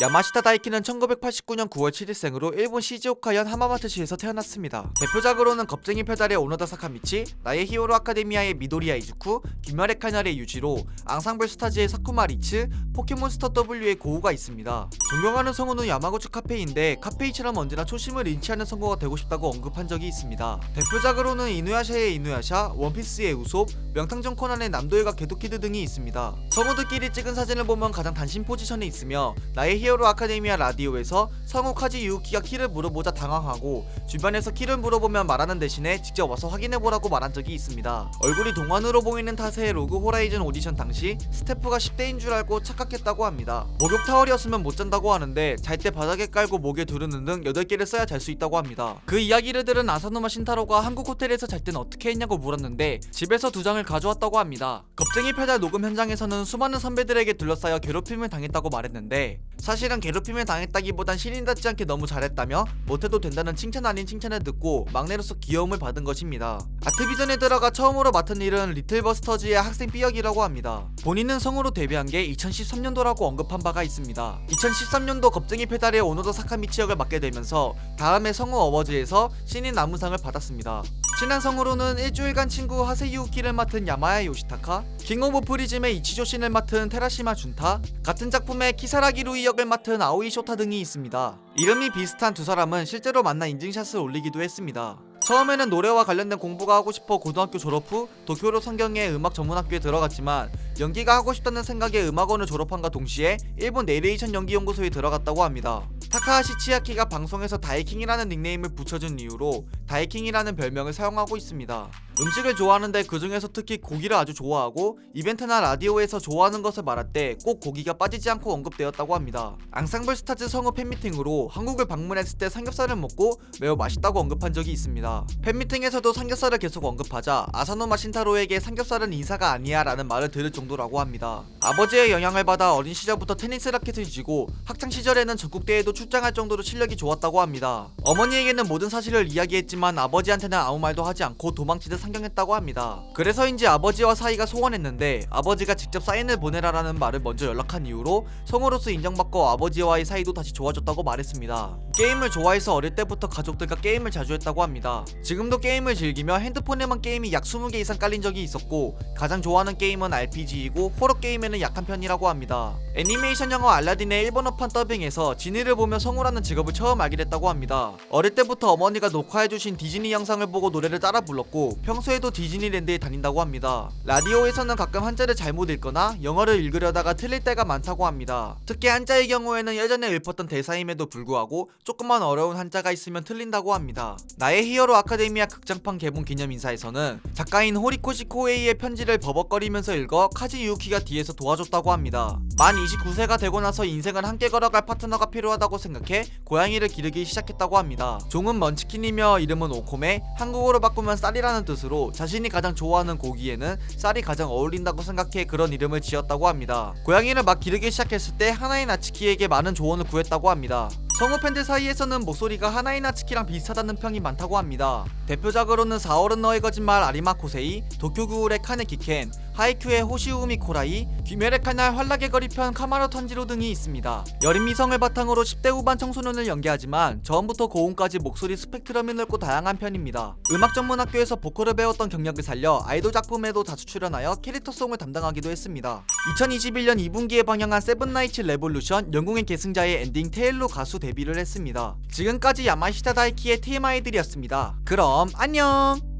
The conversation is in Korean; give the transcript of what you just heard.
야마시타 다이키는 1989년 9월 7일생으로 일본 시즈오카현 하마마트시에서 태어났습니다. 대표작으로는 겁쟁이 페달의 오노다 사카미치, 나의 히어로 아카데미아의 미도리야 이즈쿠, 김열의 칼날의 유지로, 앙상블 스타즈의 사쿠마 리츠, 포켓몬스터 W의 고우가 있습니다. 존경하는 성우는 야마구치 카페인데 카페이처럼 언제나 초심을 않는 성우가 되고 싶다고 언급한 적이 있습니다. 대표작으로는 이누야샤의 이누야샤, 원피스의 우솝, 명탕전 코난의 남도일과 개도키드 등이 있습니다. 성우들끼리 찍은 사진을 보면 가장 단신 포지션에 있으며 나의 히어로 아카데미아 라디오에서 성우 카지 유우키가 키를 물어보자 당황하고 주변에서 키를 물어보면 말하는 대신에 직접 와서 확인해보라고 말한 적이 있습니다. 얼굴이 동안으로 보이는 탓에 로그 호라이즌 오디션 당시 스태프가 10대인 줄 알고 착각했다고 합니다. 목욕 타월이었으면 못 잔다고 하는데 잘 때 바닥에 깔고 목에 두르는 등 8개를 써야 잘 수 있다고 합니다. 그 이야기를 들은 아사노마 신타로가 한국 호텔에서 잘 땐 어떻게 했냐고 물었는데 집에서 두 장을 가져왔다고 합니다. 겁쟁이 페달 녹음 현장에서는 수많은 선배들에게 둘러싸여 괴롭힘을 당했다고 말했는데 사실 은 괴롭힘을 당했다기보단 신인답지 않게 너무 잘했다며 못해도 된다는 칭찬 아닌 칭찬을 듣고 막내로서 귀여움을 받은 것입니다. 아트비전에 들어가 처음으로 맡은 일은 리틀버스터즈의 학생 삐역이라고 합니다. 본인은 성우로 데뷔한 게 2013년도라고 언급한 바가 있습니다. 2013년도 겁쟁이 페달의 오노다 사카미 치 역을 맡게 되면서 다음해 성우 어워즈에서 신인 남우상을 받았습니다. 친한 성우로는 일주일간 친구 하세유키를 맡은 야마야 요시타카, 킹 오브 프리즘의 이치조 신을 맡은 테라시마 준타, 같은 작품의 키사라기 루이 역을 맡은 아오이 쇼타 등이 있습니다. 이름이 비슷한 두 사람은 실제로 만나 인증샷을 올리기도 했습니다. 처음에는 노래와 관련된 공부가 하고 싶어 고등학교 졸업 후 도쿄로 성경의 음악 전문학교에 들어갔지만 연기가 하고 싶다는 생각에 음악원을 졸업한과 동시에 일본 내레이션 연기 연구소에 들어갔다고 합니다. 타카하시 치야키가 방송에서 다이킹이라는 닉네임을 붙여준 이유로 다이킹이라는 별명을 사용하고 있습니다. 음식을 좋아하는데 그 중에서 특히 고기를 아주 좋아하고 이벤트나 라디오에서 좋아하는 것을 말할 때 꼭 고기가 빠지지 않고 언급되었다고 합니다. 앙상블 스타즈 성우 팬미팅으로 한국을 방문했을 때 삼겹살을 먹고 매우 맛있다고 언급한 적이 있습니다. 팬미팅에서도 삼겹살을 계속 언급하자 아사노마 신타로에게 삼겹살은 인사가 아니야 라는 말을 들을 정도 라고 합니다. 아버지의 영향을 받아 어린 시절부터 테니스 라켓을 쥐고 학창 시절에는 전국대회도 출장할 정도로 실력이 좋았다고 합니다. 어머니에게는 모든 사실을 이야기했지만 아버지한테는 아무 말도 하지 않고 도망치듯 상경했다고 합니다. 그래서인지 아버지와 사이가 소원했는데 아버지가 직접 사인을 보내라라는 말을 먼저 연락한 이후로 성우로서 인정받고 아버지와의 사이도 다시 좋아졌다고 말했습니다. 게임을 좋아해서 어릴 때부터 가족들과 게임을 자주 했다고 합니다. 지금도 게임을 즐기며 핸드폰에만 게임이 약 20개 이상 깔린 적이 있었고 가장 좋아하는 게임은 RPG 이고 호러 게임에는 약한 편이라고 합니다. 애니메이션 영화 알라딘의 일본어판 더빙에서 지니를 보며 성우라는 직업을 처음 알게 됐다고 합니다. 어릴 때부터 어머니가 녹화해주신 디즈니 영상을 보고 노래를 따라 불렀고 평소에도 디즈니랜드에 다닌다고 합니다. 라디오에서는 가끔 한자를 잘못 읽거나 영어를 읽으려다가 틀릴 때가 많다고 합니다. 특히 한자의 경우에는 예전에 읊었던 대사임에도 불구하고 조금만 어려운 한자가 있으면 틀린다고 합니다. 나의 히어로 아카데미아 극장판 개봉 기념 인사에서는 작가인 호리코시 코에이의 편지를 버벅거리면서 읽어 카지 유키가 뒤에서 도와줬다고 합니다. 만 29세가 되고 나서 인생을 함께 걸어갈 파트너가 필요하다고 생각해 고양이를 기르기 시작했다고 합니다. 종은 먼치킨이며 이름은 오코메, 한국어로 바꾸면 쌀이라는 뜻으로 자신이 가장 좋아하는 고기에는 쌀이 가장 어울린다고 생각해 그런 이름을 지었다고 합니다. 고양이를 막 기르기 시작했을 때 하나의 나츠키에게 많은 조언을 구했다고 합니다. 성우 팬들 사이에서는 목소리가 하나의 나츠키랑 비슷하다는 평이 많다고 합니다. 대표작으로는 4월은 너의 거짓말 아리마 코세이, 도쿄 구울의 카네키켄, 하이큐의 호시우미 코라이, 귀멸의 칼날 환락의 거리 편 카마로 턴지로 등이 있습니다. 여린 미성을 바탕으로 10대 후반 청소년을 연기하지만 저음부터 고음까지 목소리 스펙트럼이 넓고 다양한 편입니다. 음악 전문 학교에서 보컬을 배웠던 경력을 살려 아이돌 작품에도 자주 출연하여 캐릭터송을 담당하기도 했습니다. 2021년 2분기에 방영한 세븐나이츠 레볼루션 영웅의 계승자의 엔딩 테일로 가수 데뷔를 했습니다. 지금까지 야마시타 다이키의 TMI들이었습니다. 그럼 안녕!